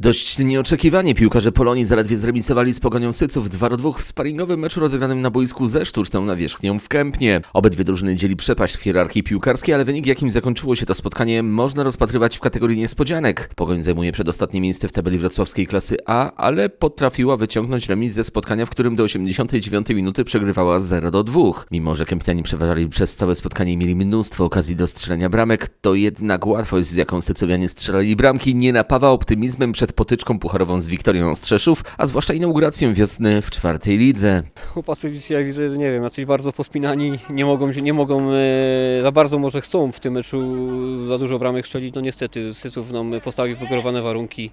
Dość nieoczekiwanie piłkarze Polonii zaledwie zremisowali z Pogonią Syców 2 do 2 w sparingowym meczu rozegranym na boisku ze sztuczną nawierzchnią w Kępnie. Obydwie drużyny dzieli przepaść w hierarchii piłkarskiej, ale wynik jakim zakończyło się to spotkanie można rozpatrywać w kategorii niespodzianek. Pogoń zajmuje przedostatnie miejsce w tabeli wrocławskiej klasy A, ale potrafiła wyciągnąć remis ze spotkania, w którym do 89 minuty przegrywała 0 do 2. Mimo, że Kępniani przeważali przez całe spotkanie i mieli mnóstwo okazji do strzelania bramek, to jednak łatwość, z jaką Sycowianie strzelali bramki, nie napawa optymizmem przed potyczką pucharową z Wiktorią Strzeszów, a zwłaszcza inauguracją wiosny w czwartej lidze. Chłopacy dzisiaj widzę, nie wiem, jacyś bardzo pospinani, nie mogą, nie mogą e, za bardzo może chcą w tym meczu za dużo bramek strzelić. No niestety Syców nam postawił wygórowane warunki.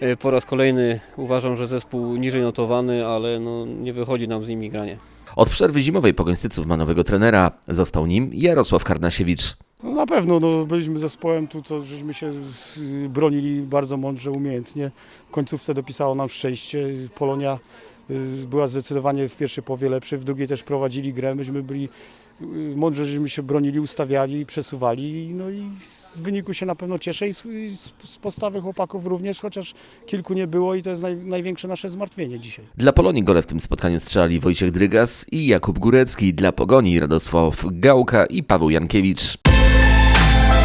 E, po raz kolejny uważam, że zespół niżej notowany, ale no, nie wychodzi nam z nimi granie. Od przerwy zimowej Pogoń Syców ma nowego trenera. Został nim Jarosław Karnasiewicz. Na pewno, no, byliśmy zespołem tu, co żeśmy się z, bronili bardzo mądrze, umiejętnie. W końcówce dopisało nam szczęście. Polonia y, była zdecydowanie w pierwszej połowie lepsza, w drugiej też prowadzili grę. Myśmy byli y, mądrze, żeśmy się bronili, ustawiali, przesuwali. No i z wyniku się na pewno cieszę i z, i z postawy chłopaków również, chociaż kilku nie było i to jest naj, największe nasze zmartwienie dzisiaj. Dla Polonii gole w tym spotkaniu strzelali Wojciech Drygas i Jakub Górecki. Dla Pogoni Radosław Gałka i Paweł Jankiewicz.